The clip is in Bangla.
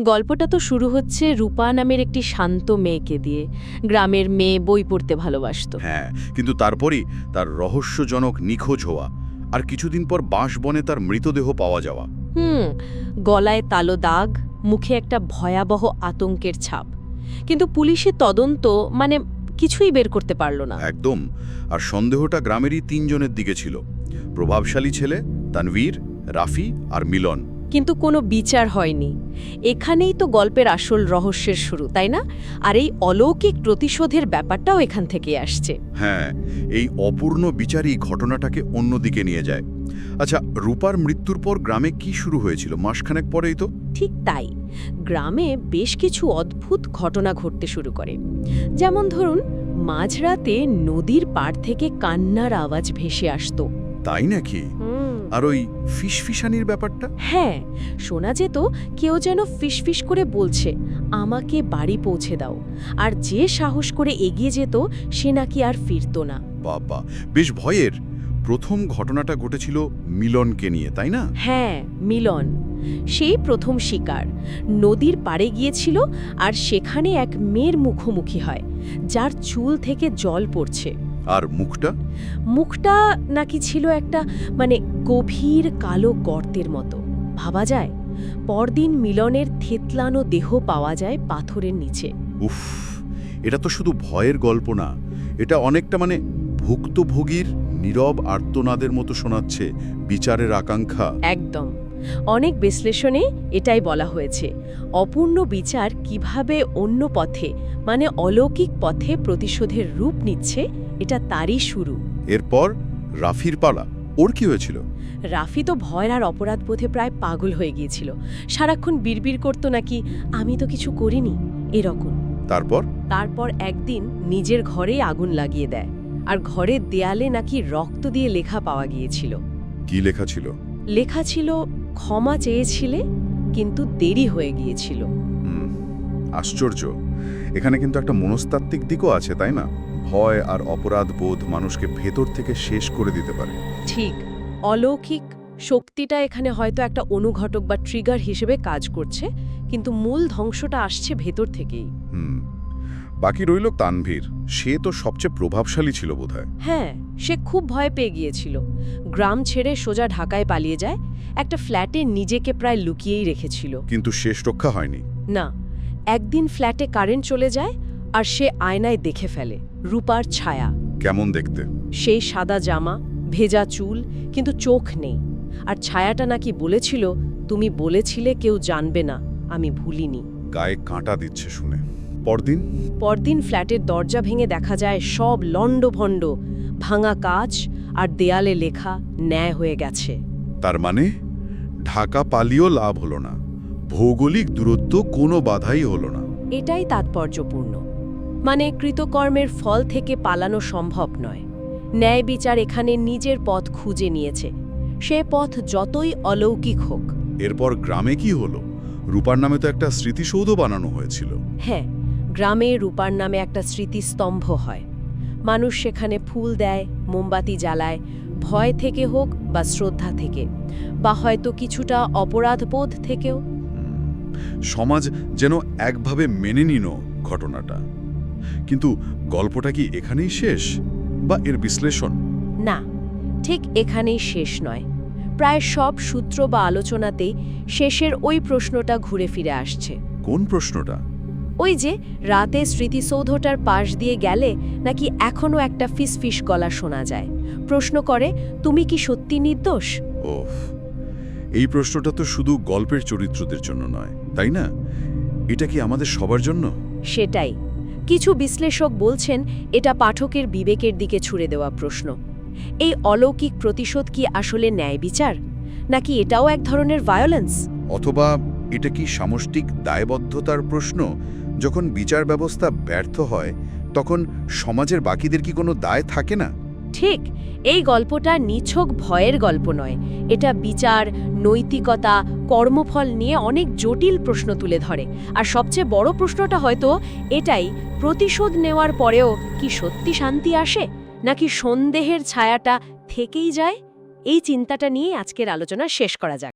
গল্পটা তো শুরু হচ্ছে রূপা নামের একটি শান্ত মেয়েকে দিয়ে। গ্রামের মেয়ে বই পড়তে ভালোবাসতো। হ্যাঁ কিন্তু তারপরই তার রহস্যজনক নিখোঁজ হওয়া আর কিছুদিন পর বাঁশবনে তার মৃতদেহ পাওয়া যাওয়া। হুম গলায় তালো দাগ মুখে একটা ভয়াবহ আতঙ্কের ছাপ। কিন্তু পুলিশের তদন্ত মানে কিছুই বের করতে পারল না। একদম আর সন্দেহটা গ্রামেরই তিনজনের দিকে ছিল। প্রভাবশালী ছেলে তানভীর রাফি আর মিলন। কিন্তু কোনো বিচার হয়নি। এখানেই তো গল্পের আসল রহস্যের শুরু তাই না? আর এই অলৌকিক প্রতিশোধের ব্যাপারটাও এখান থেকে আসছে। হ্যাঁ এই অপূর্ণ বিচারই ঘটনাটাকে অন্যদিকে নিয়ে যায়। আচ্ছা রূপার মৃত্যুর পর গ্রামে কি শুরু হয়েছিল? মাসখানেক পরেই তো? ঠিক তাই। গ্রামে বেশ কিছু অদ্ভুত ঘটনা ঘটতে শুরু করে। যেমন ধরুন মাঝরাতে নদীর পাড় থেকে কান্নার আওয়াজ ভেসে আসতো। তাই নাকি? আর ওই ফিসফিসানির ব্যাপারটা? হ্যাঁ শোনা যেত কেউ যেন ফিসফিস করে বলছে আমাকে বাড়ি পৌঁছে দাও। আর যে সাহস করে এগিয়ে যেত সে নাকি আর ফিরত না। বাবা বেশ ভয়ের। প্রথম ঘটনাটা ঘটেছিল মিলনকে নিয়ে তাই না? হ্যাঁ মিলন। সেই প্রথম শিকার। নদীর পাড়ে গিয়েছিল আর সেখানে এক মেয়ের মুখোমুখি হয় যার চুল থেকে জল পড়ছে। আর মুখটা? মুখটা নাকি ছিল একটা মানে গভীর কালো গর্তের মতো। ভাবা যায় পরদিন মিলনের থেতলানো দেহ পাওয়া যায় পাথরের নিচে। উফ এটা তো শুধু ভয়ের গল্প না এটা অনেকটা মানে ভুক্তভোগীর নীরব আর্তনাদের মতো শোনাচ্ছে বিচারের আকাঙ্ক্ষা। একদম। অনেক বিশ্লেষণে এটাই বলা হয়েছে অপূর্ণ বিচার কীভাবে অন্য পথে মানে অলৌকিক পথে প্রতিশোধের রূপ নিচ্ছে এটা তারই শুরু। এরপর রাফির পালা। ওর কি হয়েছিল? রাফি তো ভয় আর অপরাধবোধে প্রায় পাগল হয়ে গিয়েছিল। সারাক্ষণ বিড়বিড় করতো নাকি আমি তো কিছু করিনি। এরকম। তারপর? তারপর একদিন নিজের ঘরেই আগুন লাগিয়ে দেয়। আর ঘরের দেয়ালে নাকি রক্ত দিয়ে লেখা পাওয়া গিয়েছিল। কি লেখা ছিল? লেখা ছিল ক্ষমা চেয়েছিলে কিন্তু দেরি হয়ে গিয়েছিল। আশ্চর্য। এখানে কিন্তু একটা মনস্তাত্ত্বিক দিকও আছে তাই না? ভয় আর অপরাধ বোধ মানুষকে ভেতর থেকে শেষ করে দিতে পারে। ঠিক। অলৌকিক শক্তিটা এখানে হয়তো একটা অনুঘটক বা ট্রিগার হিসেবে কাজ করছে কিন্তু মূল ধ্বংসটা আসছে ভেতর থেকেই। হুম। বাকি রইল তানভীর। সে তো সবচেয়ে প্রভাবশালী ছিল বোধহয়। হ্যাঁ সে খুব ভয় পেয়ে গিয়েছিল। গ্রাম ছেড়ে সোজা ঢাকায় পালিয়ে যায় একটা ফ্ল্যাটে নিজেকে প্রায় লুকিয়েই রেখেছিল। কিন্তু শেষ রক্ষা হয়নি। না একদিন ফ্ল্যাটে কারেন্ট চলে যায় আর সে আয়নায় দেখে ফেলে। রূপার ছায়া। কেমন দেখতে? সেই সাদা জামা ভেজা চুল কিন্তু চোখ নেই। আর ছায়াটা নাকি বলেছিল তুমি বলেছিলে কেউ জানবে না আমি ভুলিনি। গায়ে কাঁটা দিচ্ছে শুনে। পরদিন? পরদিন ফ্ল্যাটের দরজা ভেঙে দেখা যায় সব লণ্ডভণ্ড ভাঙা কাজ আর দেয়ালে লেখা ন্যায় হয়ে গেছে। তার মানে ঢাকা পালিয়েও লাভ হলো না। ভৌগোলিক দূরত্ব কোনো বাধাই হলো না। এটাই তাৎপর্যপূর্ণ। মানে কৃতকর্মের ফল থেকে পালানো সম্ভব নয়। ন্যায় বিচার এখানে নিজের পথ খুঁজে নিয়েছে। সে পথ যতই অলৌকিক হোক। এরপর গ্রামে কি হলো? রূপার নামে তো একটা স্মৃতিসৌধ বানানো হয়েছিল। হ্যাঁ গ্রামে রূপার নামে একটা স্মৃতিস্তম্ভ হয়। মানুষ সেখানে ফুল দেয় মোমবাতি জ্বালায় ভয় থেকে হোক বা শ্রদ্ধা থেকে বা হয়তো কিছুটা অপরাধবোধ থেকেও। সমাজ যেন একভাবে মেনে নিল ঘটনাটা। কিন্তু গল্পটা কি এখানেই শেষ বা এর বিশ্লেষণ? না ঠিক এখানেই শেষ নয়। প্রায় সব সূত্র বা আলোচনাতেই শেষের ওই প্রশ্নটা ঘুরে ফিরে আসছে। কোন প্রশ্নটা? ওই যে রাতে স্মৃতিসৌধটার পাশ দিয়ে গেলে নাকি এখনও একটা ফিসফিস গলা শোনা যায়। প্রশ্ন করে তুমি কি সত্যি নির্দোষ? ওফ এই প্রশ্নটা তো শুধু গল্পের চরিত্রদের জন্য নয় তাই না? এটা কি আমাদের সবার জন্য? সেটাই। কিছু বিশ্লেষক বলছেন, এটা পাঠকের বিবেকের দিকে ছুড়ে দেওয়া প্রশ্ন। এই অলৌকিক প্রতিশোধ কি আসলে ন্যায় বিচার? নাকি এটাও এক ধরনের ভায়োলেন্স অথবা এটা কি সামষ্টিক দায়বদ্ধতার প্রশ্ন? যখন বিচার ব্যবস্থা ব্যর্থ হয়, তখন সমাজের বাকিদের কি কোনো দায় থাকে না? ঠিক, এই গল্পটা নিছক ভয়ের গল্প নয়। এটা বিচার, নৈতিকতা, কর্মফল নিয়ে অনেক জটিল প্রশ্ন তুলে ধরে। আর সবচেয়ে বড় প্রশ্নটা হয়তো এটাই, প্রতিশোধ নেওয়ার পরেও কি সত্যি শান্তি আসে? নাকি সন্দেহের ছায়াটা থেকেই যায়? এই চিন্তাটা নিয়ে আজকের আলোচনা শেষ করা যাক।